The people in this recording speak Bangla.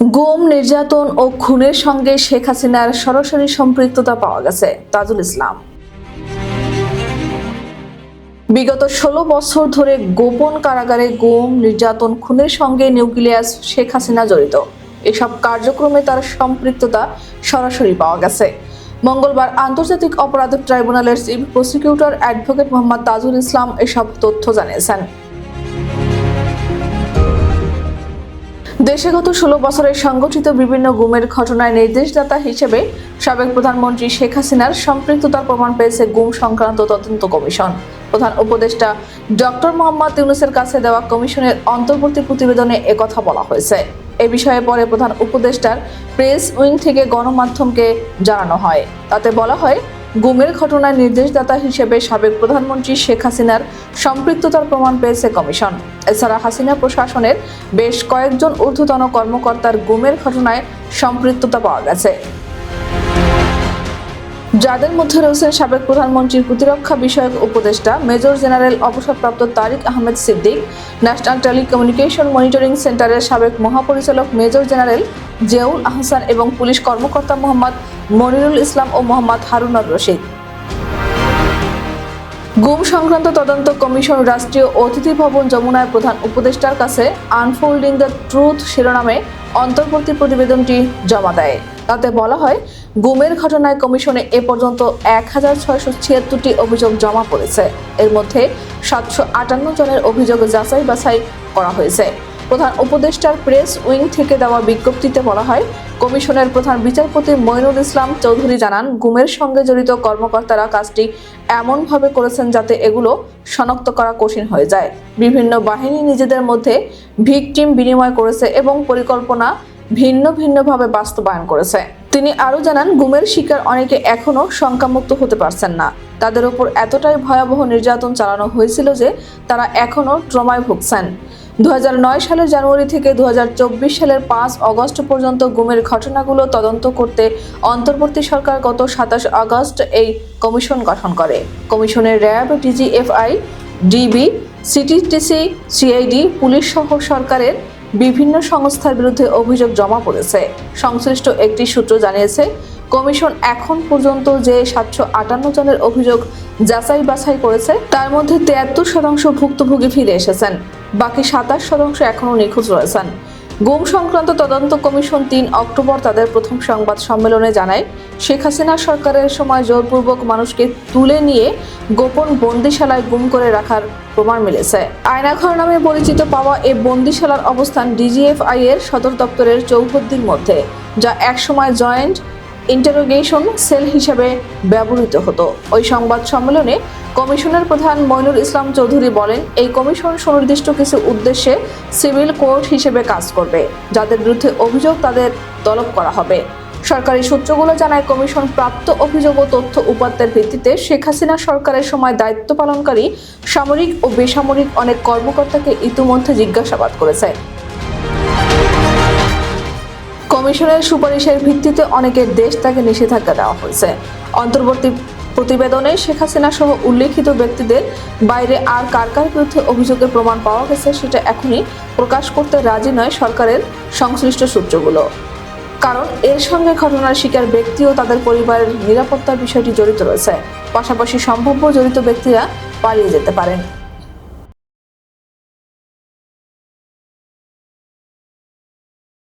গুম, নির্যাতন ও খুনের সঙ্গে শেখ হাসিনার সরাসরি সম্পৃক্ততা পাওয়া গেছে, তাজুল ইসলাম। বিগত ষোলো বছর ধরে গোপন কারাগারে গুম, নির্যাতন, খুনের সঙ্গে নিউক্লিয়াস শেখ হাসিনা জড়িত। এসব কার্যক্রমে তার সম্পৃক্ততা সরাসরি পাওয়া গেছে। মঙ্গলবার আন্তর্জাতিক অপরাধ ট্রাইব্যুনালের chief prosecutor advocate Mohammad Tajul Islam এসব তথ্য জানিয়েছেন। দেশে গত ষোলো বছরের সংগঠিত বিভিন্ন গুমের ঘটনায় নির্দেশদাতা হিসেবে সাবেক প্রধানমন্ত্রী শেখ হাসিনার সম্পৃক্ততার প্রমাণ পেয়েছে গুম সংক্রান্ত তদন্ত কমিশন। প্রধান উপদেষ্টা ডক্টর মোহাম্মদ ইউনুসের কাছে দেওয়া কমিশনের অন্তর্বর্তী প্রতিবেদনে একথা বলা হয়েছে। এ বিষয়ে পরে প্রধান উপদেষ্টার প্রেস উইং থেকে গণমাধ্যমকে জানানো হয়। তাতে বলা হয়, গুমের ঘটনায় নির্দেশদাতা হিসেবে সাবেক প্রধানমন্ত্রী শেখ হাসিনার সম্পৃক্ততার প্রমাণ পেয়েছে কমিশন। এছাড়া হাসিনা প্রশাসনের বেশ কয়েকজন ঊর্ধ্বতন কর্মকর্তার গুমের ঘটনায় সম্পৃক্ততা পাওয়া গেছে। যাদের মধ্যে রয়েছেন সাবেক প্রধানমন্ত্রীর প্রতিরক্ষা বিষয়ক উপদেষ্টা, মেজর জেনারেল অবসরপ্রাপ্ত Tariq Ahmed Siddique, national telecommunication monitoring সেন্টারের সাবেক মহাপরিচালক মেজর জেনারেল জিয়াউল আহসান এবং পুলিশ কর্মকর্তা মোহাম্মদ মনিরুল ইসলাম ও মোহাম্মদ হারুনর রশিদ। গুম সংক্রান্ত তদন্ত কমিশন রাষ্ট্রীয় অতিথি ভবন যমুনায় প্রধান উপদেষ্টার কাছে আনফোল্ডিং দ্য ট্রুথ শিরোনামে অন্তর্বর্তী প্রতিবেদনটি জমা দেয়। তাতে বলা হয়, গুমের ঘটনায় কমিশনে এ পর্যন্ত এক হাজার ছয়শো ছিয়াত্তরটি অভিযোগ জমা পড়েছে। এর মধ্যে সাতশো আটান্ন জনের অভিযোগ যাচাই বাছাই করা হয়েছে। প্রধান উপদেষ্টার প্রেস উইং থেকে দেওয়া বিজ্ঞপ্তিতে বলা হয়, কমিশনের প্রধান বিচারপতি মইনুল ইসলাম চৌধুরী জানান, গুমের সঙ্গে জড়িত কর্মকর্তারা কাজটি এমনভাবে করেছেন যাতে এগুলো শনাক্ত করা কঠিন হয়ে যায়। বিভিন্ন বাহিনী নিজেদের মধ্যে ভিকটিম বিনিময় করেছে এবং পরিকল্পনা ভিন্ন ভিন্নভাবে বাস্তবায়ন করেছে। তিনি আরও জানান, গুমের শিকার অনেকে এখনও শঙ্কামুক্ত হতে পারছেন না। তাদের উপর এতটাই ভয়াবহ নির্যাতন চালানো হয়েছিল যে তারা এখনও ট্রমায় ভুগছেন। দু হাজার নয় সালের জানুয়ারি থেকে দুহাজার চব্বিশ সালের পাঁচ অগস্ট পর্যন্ত গুমের ঘটনাগুলো তদন্ত করতে অন্তর্বর্তী সরকার গত সাতাশ আগস্ট এই কমিশন গঠন করে। কমিশনের RAB, DGFI, DB, CTTC, CID, police সহ সরকারের বিভিন্ন সংস্থার বিরুদ্ধে অভিযোগ জমা পড়েছে। সংশ্লিষ্ট একটি সূত্র জানিয়েছে কমিশন এখন পর্যন্ত যে সাতশো আটান্ন জনের অভিযোগ যাচাই বাছাই করেছে, তার মধ্যে তিয়াত্তর শতাংশ ভুক্তভোগী ফিরে এসেছেন। বাকি সাতাশ শতাংশ এখনও নিখোঁজ রয়েছেন। গুম সংক্রান্ত তদন্ত কমিশন তিন অক্টোবর তাদের প্রথম সংবাদ সম্মেলনে জানায়, শেখ হাসিনা সরকারের সময় জোরপূর্বক মানুষকে তুলে নিয়ে গোপন বন্দিশালায় গুম করে রাখার প্রমাণ মিলেছে। আয়নাঘর নামে পরিচিত পাওয়া এ বন্দিশালার অবস্থান ডিজিএফআই এর সদর দপ্তরের চৌহদ্দির মধ্যে, যা একসময় জয়েন্ট ইন্টারোগেশন সেল হিসেবে ব্যবহৃত হতো। ওই সংবাদ সম্মেলনে কমিশনের প্রধান মইনুল ইসলাম চৌধুরী বলেন, এই কমিশন সুনির্দিষ্ট কিছু উদ্দেশ্যে সিভিল কোর্ট হিসেবে কাজ করবে, যাদের বিরুদ্ধে অভিযোগ তাদের তলব করা হবে। সরকারি সূত্রগুলো জানায়, কমিশন প্রাপ্ত অভিযোগ ও তথ্য উপাত্তের ভিত্তিতে শেখ হাসিনা সরকারের সময় দায়িত্ব পালনকারী সামরিক ও বেসামরিক অনেক কর্মকর্তাকে ইতিমধ্যে জিজ্ঞাসাবাদ করেছে। কমিশনের সুপারিশের ভিত্তিতে অনেকের দেশ তাকে নিষেধাজ্ঞা দেওয়া হয়েছে। অন্তর্বর্তী প্রতিবেদনে শেখ হাসিনা সহ উল্লেখিত ব্যক্তিদের বাইরে আর কার কার বিরুদ্ধে অভিযোগের প্রমাণ পাওয়া গেছে সেটা এখনই প্রকাশ করতে রাজি নয় সরকারের সংশ্লিষ্ট সূত্রগুলো। কারণ এর সঙ্গে ঘটনার শিকার ব্যক্তি ও তাদের পরিবারের নিরাপত্তার বিষয়টি জড়িত রয়েছে। পাশাপাশি সম্ভাব্য জড়িত ব্যক্তিরা পালিয়ে যেতে পারেন।